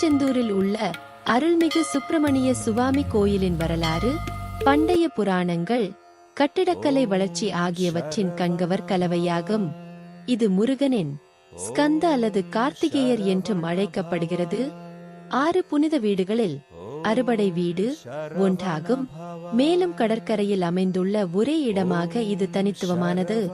திருச்செந்தூரில் உள்ள அருள்மிகு சுப்பிரமணிய சுவாமி கோயிலின் வரலாறு பண்டைய புராணங்கள் கட்டிடக்கலை வளர்ச்சி ஆகியவற்றின் கண்கவர் கலவையாகும். இது முருகனின் ஸ்கந்த அல்லது கார்த்திகேயர் என்றும் அழைக்கப்படுகிறது. ஆறு புனித வீடுகளில் அறுபடை வீடு ஒன்றாகும். மேலும் கடற்கரையில் அமைந்துள்ள ஒரே இடமாக இது தனித்துவமானது.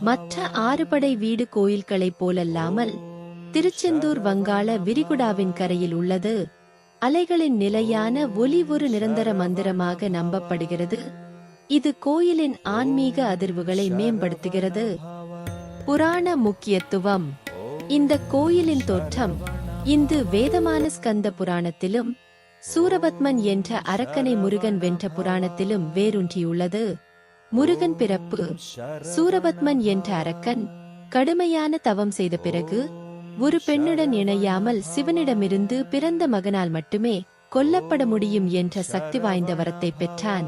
மற்ற ஆறுபடை வீடு கோயில்களைப் போலல்லாமல் திருச்செந்தூர் வங்காள விரிகுடாவின் கரையில் உள்ளது. அலைகளின் நிலையான ஒலி ஒரு நிரந்தர மந்திரமாக நம்பப்படுகிறது. இது கோயிலின் ஆன்மீக அதிர்வுகளை மேம்படுத்துகிறது. புராண முக்கியத்துவம். இந்த கோயிலின் தோற்றம் இந்து வேதமான ஸ்கந்த புராணத்திலும் சூரபத்மன் என்ற அரக்கனை முருகன் வென்ற புராணத்திலும் வேரூன்றியுள்ளது. முருகன் பிறப்பு சூரபத்மன் என்ற அரக்கன் கடுமையான தவம் செய்த பிறகு ஒரு பெண்ணுடன் இணையாமல் சிவனிடமிருந்து பிறந்த மகனால் மட்டுமே கொல்லப்பட முடியும் என்ற சக்தி வாய்ந்த வரத்தை பெற்றான்.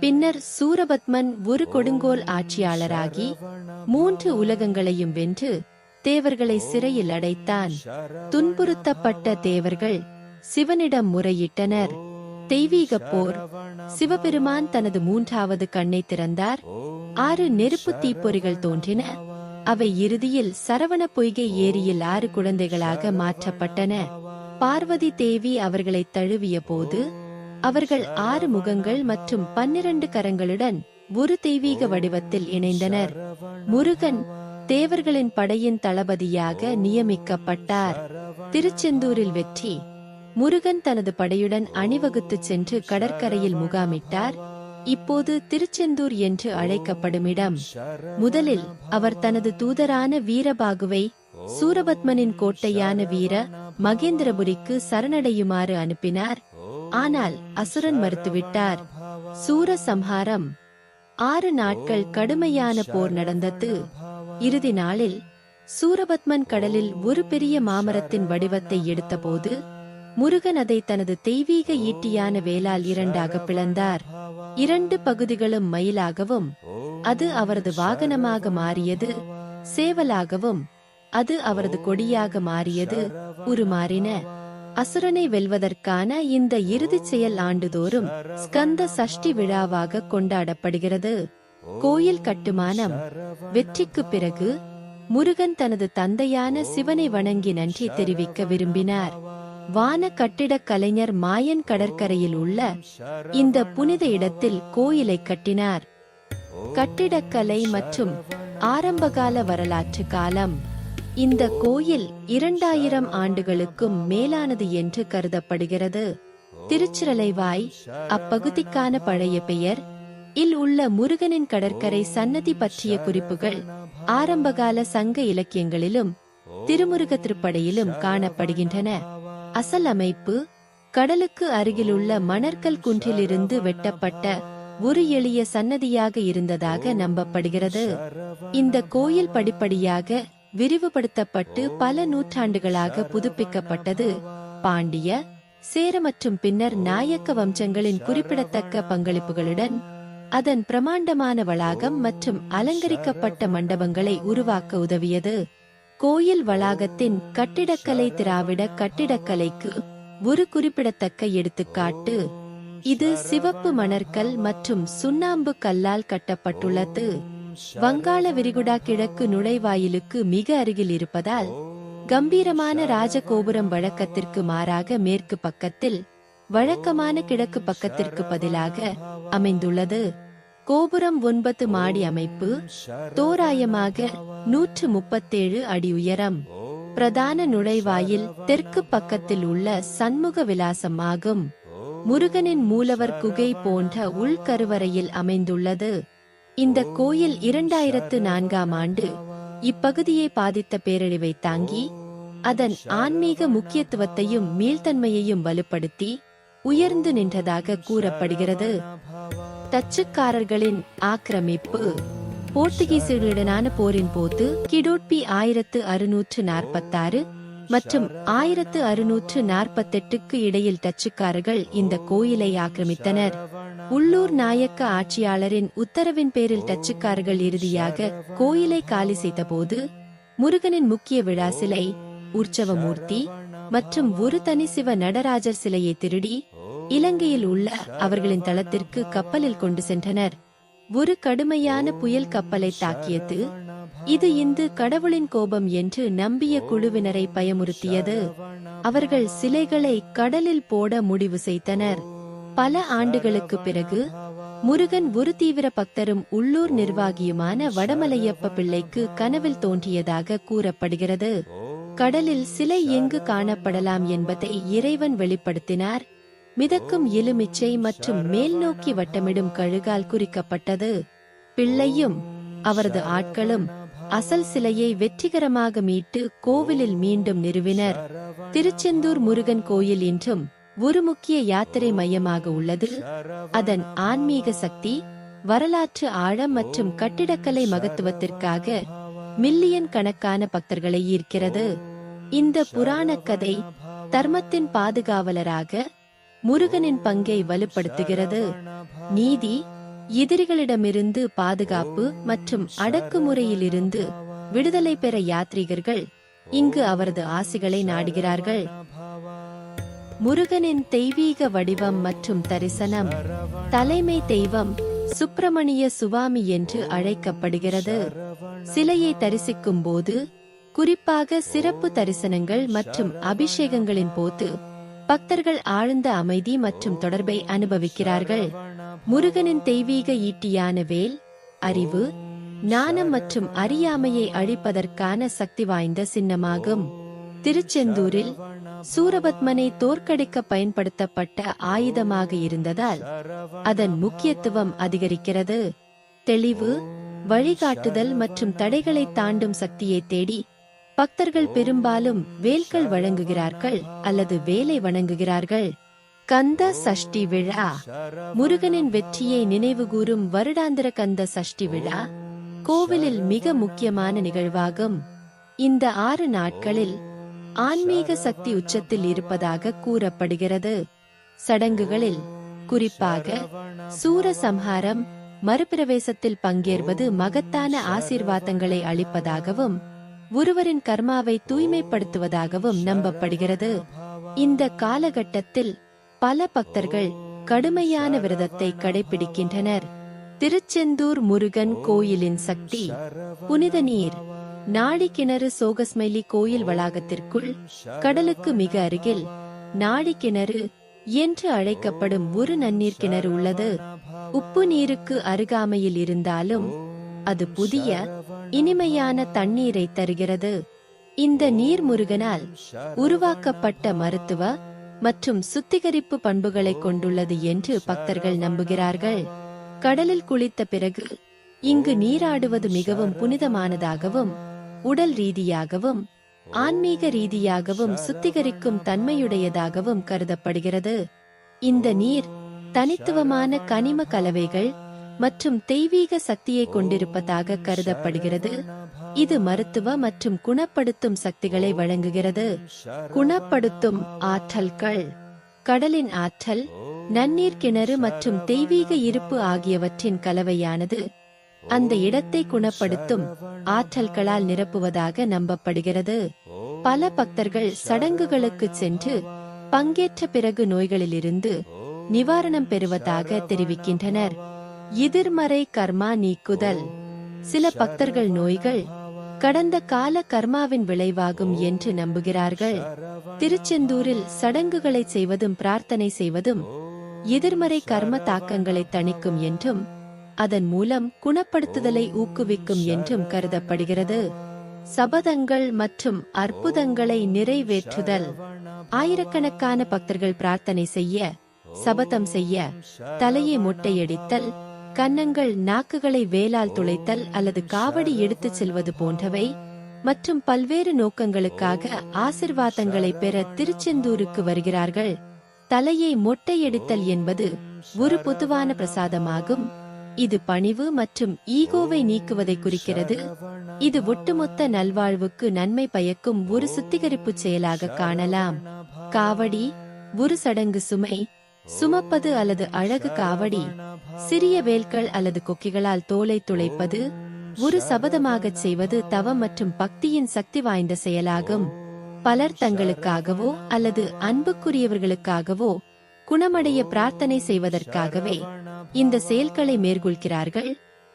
பின்னர் சூரபத்மன் ஒரு கொடுங்கோல் ஆட்சியாளராகி மூன்று உலகங்களையும் வென்று தேவர்களை சிறையில் அடைத்தான். துன்புறுத்தப்பட்ட தேவர்கள் சிவனிடம் முறையிட்டனர். தெய்வீக போர். சிவபெருமான் தனது மூன்றாவது கண்ணை திறந்தார். ஆறு நெருப்பு தீப்பொறிகள் தோன்றின. அவை இறுதியில் சரவண பொய்கை ஏரியில் ஆறு குழந்தைகளாக மாற்றப்பட்டன. பார்வதி தேவி அவர்களை தழுவிய போது அவர்கள் ஆறு முகங்கள் மற்றும் பன்னிரண்டு கரங்களுடன் ஒரு தெய்வீக வடிவத்தில் இணைந்தனர். முருகன் தேவர்களின் படையின் தளபதியாக நியமிக்கப்பட்டார். திருச்செந்தூரில் வெற்றி. முருகன் தனது படையுடன் அணிவகுத்துச் சென்று கடற்கரையில் முகாமிட்டார். இப்போது திருச்செந்தூர் என்று அழைக்கப்படும் இடம். முதலில் அவர் தனது தூதரான வீரபாகுவை சூரபத்மனின் கோட்டையான வீர மகேந்திரபுரிக்கு சரணடையுமாறு அனுப்பினார். ஆனால் அசுரன் மறுத்துவிட்டார். சூர சம்ஹாரம் ஆறு நாட்கள் கடுமையான போர் நடந்தது. இறுதி நாளில் சூரபத்மன் கடலில் ஒரு பெரிய மாமரத்தின் வடிவத்தை எடுத்தபோது முருகன் அதை தனது தெய்வீக ஈட்டியான வேலால் இரண்டாக பிளந்தார். இரண்டு பகுதிகளும் மயிலாகவும் அது அவரது வாகனமாக மாறியது சேவலாகவும் அது அவரது கொடியாக மாறியது உருமாறின. அசுரனை வெல்வதற்கான இந்த இறுதிச் செயல் ஆண்டுதோறும் ஸ்கந்த சஷ்டி விழாவாக கொண்டாடப்படுகிறது. கோயில் கட்டுமானம் வெற்றிக்குப் பிறகு முருகன் தனது தந்தையான சிவனை வணங்கி நன்றி தெரிவிக்க விரும்பினார். வான கட்டிடக் கலைஞர் மாயன் கடற்கரையில் உள்ள இந்த புனித இடத்தில் கோயிலை கட்டினார். கட்டிடக்கலை மற்றும் ஆரம்பகால வரலாற்று காலம். இந்த கோயில் இரண்டாயிரம் ஆண்டுகளுக்கும் மேலானது என்று கருதப்படுகிறது. திருச்சிரலைவாய் அப்பகுதிக்கான பழைய பெயர். இல் உள்ள முருகனின் கடற்கரை சன்னதி பற்றிய குறிப்புகள் ஆரம்பகால சங்க இலக்கியங்களிலும் திருமுருக திருப்படையிலும் காணப்படுகின்றன. அசல் அமைப்பு கடலுக்கு அருகிலுள்ள மணற்கல் குன்றிலிருந்து வெட்டப்பட்ட ஒரு எளிய சன்னதியாக இருந்ததாக நம்பப்படுகிறது. இந்த கோயில் படிப்படியாக விரிவுபடுத்தப்பட்டு பல நூற்றாண்டுகளாக புதுப்பிக்கப்பட்டது. பாண்டிய சேர மற்றும் பின்னர் நாயக்க வம்சங்களின் குறிப்பிடத்தக்க பங்களிப்புகளுடன் அதன் பிரமாண்டமான வளாகம் மற்றும் அலங்கரிக்கப்பட்ட மண்டபங்களை உருவாக்க உதவியது. கோயில் வளாகத்தின் கட்டிடக்கலை திராவிட கட்டிடக்கலைக்கு ஒரு குறிப்பிடத்தக்க எடுத்துக்காட்டு. இது சிவப்பு மணற்கல் மற்றும் சுண்ணாம்பு கல்லால் கட்டப்பட்டுள்ளது. வங்காள விரிகுடா கிழக்கு நுழைவாயிலுக்கு மிக அருகில் இருப்பதால் கம்பீரமான ராஜகோபுரம் வழக்கத்திற்கு மாறாக மேற்கு பக்கத்தில் வழக்கமான கிழக்கு பக்கத்திற்கு பதிலாக அமைந்துள்ளது. கோபுரம் ஒன்பது மாடி அமைப்பு தோராயமாக நூற்று முப்பத்தேழு அடி உயரம். பிரதான நுழைவாயில் தெற்கு பக்கத்தில் உள்ள சண்முக விலாசமாகும். முருகனின் மூலவர் குகை போன்ற உள்கருவறையில் அமைந்துள்ளது. இந்த கோயில் இரண்டாயிரத்து நான்காம் ஆண்டு இப்பகுதியை பாதித்த பேரழிவை தாங்கி அதன் ஆன்மீக முக்கியத்துவத்தையும் மீள்தன்மையையும் வலுப்படுத்தி உயர்ந்து நின்றதாக கூறப்படுகிறது. டச்சுக்காரர்களின் ஆக்கிரமிப்பு. போர்த்துகீசியர்களுடனான போரின் போது கிடோட்பி ஆயிரத்து அறுநூற்று நாற்பத்தாறு மற்றும் ஆயிரத்து அறுநூற்று நாற்பத்தெட்டுக்கு இடையில் டச்சுக்காரர்கள் இந்த கோயிலை ஆக்கிரமித்தனர். உள்ளூர் நாயக்க ஆட்சியாளரின் உத்தரவின் பேரில் டச்சுக்காரர்கள் இறுதியாக கோயிலை காலி செய்தபோது முருகனின் முக்கிய விழா சிலை உற்சவமூர்த்தி மற்றும் ஒரு தனி சிவ நடராஜர் சிலையை திருடி இலங்கையில் உள்ள அவர்களின் தளத்திற்கு கப்பலில் கொண்டு சென்றனர். ஒரு கடுமையான புயல் கப்பலை தாக்கியது. இது இந்து கடவுளின் கோபம் என்று நம்பிய குழுவினரை பயமுறுத்தியது. அவர்கள் சிலைகளை கடலில் போட முடிவு செய்தனர். பல ஆண்டுகளுக்கு பிறகு முருகன் ஒரு தீவிர பக்தரும் உள்ளூர் நிர்வாகியுமான வடமலையப்ப பிள்ளைக்கு கனவில் தோன்றியதாக கூறப்படுகிறது. கடலில் சிலை எங்கு காணப்படலாம் என்பதை இறைவன் வெளிப்படுத்தினார். மிதக்கும் எலுமிச்சை மற்றும் மேல் நோக்கி வட்டமிடும் கழுகால் குறிக்கப்பட்டது. பிள்ளையும் அவரது ஆட்களும் அசல் சிலையை வெற்றிகரமாக மீட்டு கோவிலில் மீண்டும் நிறுவினர். திருச்செந்தூர் முருகன் கோயில் என்றும் ஒரு முக்கிய யாத்திரை மையமாக உள்ளது. அதன் ஆன்மீக சக்தி வரலாற்று ஆழம் மற்றும் கட்டிடக்கலை மகத்துவத்திற்காக மில்லியன் கணக்கான பக்தர்களை ஈர்க்கிறது. இந்த புராண கதை தர்மத்தின் பாதுகாவலராக முருகனின் பங்கை வலுப்படுத்துகிறது. நீதி எதிரிகளிடமிருந்து பாதுகாப்பு மற்றும் அடக்குமுறையிலிருந்து விடுதலை பெற யாத்ரீகர்கள் இங்கு அவரது ஆசிகளை நாடுகிறார்கள். முருகனின் தெய்வீக வடிவம் மற்றும் தரிசனம் தலைமை தெய்வம் சுப்பிரமணிய சுவாமி என்று அழைக்கப்படுகிறது. சிலையை தரிசிக்கும் போது குறிப்பாக சிறப்பு தரிசனங்கள் மற்றும் அபிஷேகங்களின் போது பக்தர்கள் ஆழ்ந்த அமைதி மற்றும் தொடர்பை அனுபவிக்கிறார்கள். முருகனின் தெய்வீக ஈட்டியான வேல் அறிவு ஞானம் மற்றும் அறியாமையை அழிப்பதற்கான சக்தி வாய்ந்த சின்னமாகும். திருச்செந்தூரில் சூரபத்மனை தோற்கடிக்க பயன்படுத்தப்பட்ட ஆயுதமாக இருந்ததால் அதன் முக்கியத்துவம் அதிகரிக்கிறது. தெளிவு வழிகாட்டுதல் மற்றும் தடைகளை தாண்டும் சக்தியை தேடி பக்தர்கள் பெரும்பாலும் வேல்கள் வழங்குகிறார்கள் அல்லது வேலை வணங்குகிறார்கள். கந்த சஷ்டி விழா. முருகனின் வெற்றியை நினைவுகூரும் வருடாந்திர கந்த சஷ்டி விழா. கோவிலில் மிக முக்கியமான நிகழ்வாகும். இந்த ஆறு நாட்களில் ஆன்மீக சக்தி உச்சத்தில் இருப்பதாக கூறப்படுகிறது. சடங்குகளில் குறிப்பாக சூர சம்ஹாரம் மறுபிரவேசத்தில் பங்கேற்பது மகத்தான ஆசீர்வாதங்களை அளிப்பதாகவும் ஒருவரின் கர்மாவை தூய்மைப்படுத்துவதாகவும் நம்பப்படுகிறது. இந்த காலகட்டத்தில் பல பக்தர்கள் கடுமையான விரதத்தை கடைபிடிக்கின்றனர். திருச்செந்தூர் முருகன் கோயிலின் சக்தி புனித நீர் நாடிக்கிணறு கிணறு சோகஸ்மைலி கோயில் வளாகத்திற்குள் கடலுக்கு மிக அருகில் நாடிக்கிணறு கிணறு என்று அழைக்கப்படும் ஒரு நன்னீர் கிணறு உள்ளது. உப்பு நீருக்கு அருகாமையில் இருந்தாலும் அது புதிய இனிமையான தண்ணீரை தருகிறது. இந்த நீர் முருகனால் உருவாக்கப்பட்ட மருத்துவ மற்றும் சுத்திகரிப்பு பண்புகளை கொண்டுள்ளது என்று பக்தர்கள் நம்புகிறார்கள். கடலில் குளித்த பிறகு இங்கு நீராடுவது மிகவும் புனிதமானதாகவும் உடல் ரீதியாகவும் ஆன்மீக ரீதியாகவும் சுத்திகரிக்கும் தன்மையுடையதாகவும் கருதப்படுகிறது. இந்த நீர் தனித்துவமான கனிம கலவைகள் மற்றும் தெய்வீக சக்தியை கொண்டிருப்பதாக கருதப்படுகிறது. இது மருத்துவ மற்றும் குணப்படுத்தும் சக்திகளை வழங்குகிறது. குணப்படுத்தும் ஆற்றல்கள் கடலின் ஆற்றல் நன்னீர் கிணறு மற்றும் தெய்வீக இருப்பு ஆகியவற்றின் கலவையானது அந்த இடத்தை குணப்படுத்தும் ஆற்றல்களால் நிரப்புவதாக நம்பப்படுகிறது. பல பக்தர்கள் சடங்குகளுக்கு சென்று பங்கேற்ற பிறகு நோய்களிலிருந்து நிவாரணம் பெறுவதாக தெரிவிக்கின்றனர். எதிர்மறை கர்மா நீக்குதல். சில பக்தர்கள் நோய்கள் கடந்த கால கர்மாவின் விளைவாகும் என்று நம்புகிறார்கள். திருச்செந்தூரில் சடங்குகளை செய்வதும் பிரார்த்தனை செய்வதும் எதிர்மறை கர்ம தாக்கங்களை தணிக்கும் என்றும் அதன் மூலம் குணப்படுத்துதலை ஊக்குவிக்கும் என்றும் கருதப்படுகிறது. சபதங்கள் மற்றும் அற்புதங்களை நிறைவேற்றுதல். ஆயிரக்கணக்கான பக்தர்கள் பிரார்த்தனை செய்ய சபதம் செய்ய தலையை மொட்டையடித்தல் கன்னங்கள் நாக்குகளை வேலால் துளைத்தல் அல்லது காவடி எடுத்துச் செல்வது போன்றவை மற்றும் பல்வேறு நோக்கங்களுக்காக ஆசிர்வாதங்களை பெற திருச்செந்தூருக்கு வருகிறார்கள். தலையை மொட்டையடித்தல் என்பது ஒரு பொதுவான பிரசாதமாகும். இது பணிவு மற்றும் ஈகோவை நீக்குவதை குறிக்கிறது. இது ஒட்டுமொத்த நல்வாழ்வுக்கு நன்மை பயக்கும் ஒரு சுத்திகரிப்பு செயலாக காணலாம். காவடி ஒரு சடங்கு சுமை சுமப்பது அல்லது அழகு காவடி சிறிய வேல்கள் அல்லது கொக்கிகளால் தோலை துளைப்பது ஒரு சபதமாகச் செய்வது தவம் மற்றும் பக்தியின் சக்தி வாய்ந்த செயலாகும். பலர் தங்களுக்காகவோ அல்லது அன்புக்குரியவர்களுக்காகவோ குணமடைய பிரார்த்தனை செய்வதற்காகவே இந்த செயல்களை மேற்கொள்கிறார்கள்.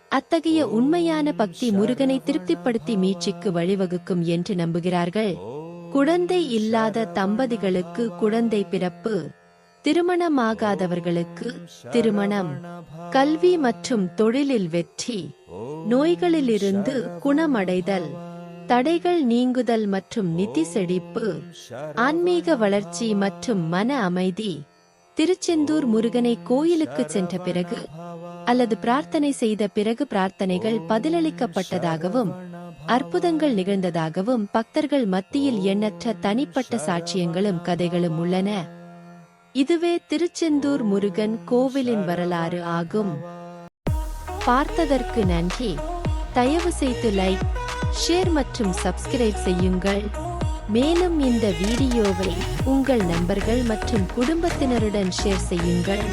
அத்தகைய உண்மையான பக்தி முருகனை திருப்திப்படுத்தி மீட்சிக்கு வழிவகுக்கும் என்று நம்புகிறார்கள். குழந்தை இல்லாத தம்பதிகளுக்கு குழந்தை பிறப்பு. திருமணமாகாதவர்களுக்கு திருமணம் கல்வி மற்றும் தொழிலில் வெற்றி நோய்களிலிருந்து குணமடைதல் தடைகள் நீங்குதல் மற்றும் நிதி செழிப்பு ஆன்மீக வளர்ச்சி மற்றும் மன அமைதி. திருச்செந்தூர் முருகனை கோயிலுக்கு சென்ற பிறகு அல்லது பிரார்த்தனை செய்த பிறகு பிரார்த்தனைகள் பதிலளிக்கப்பட்டதாகவும் அற்புதங்கள் நிகழ்ந்ததாகவும் பக்தர்கள் மத்தியில் எண்ணற்ற தனிப்பட்ட சாட்சியங்களும் கதைகளும் உள்ளன. இதுவே திருச்செந்தூர் முருகன் கோவிலின் வரலாறு ஆகும். பார்த்ததற்கு நன்றி. தயவு செய்து லைக் ஷேர் மற்றும் சப்ஸ்கிரைப் செய்யுங்கள். மேலும் இந்த வீடியோவை உங்கள் நண்பர்கள் மற்றும் குடும்பத்தினருடன் ஷேர் செய்யுங்கள்.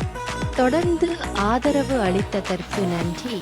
தொடர்ந்து ஆதரவு அளித்ததற்கு நன்றி.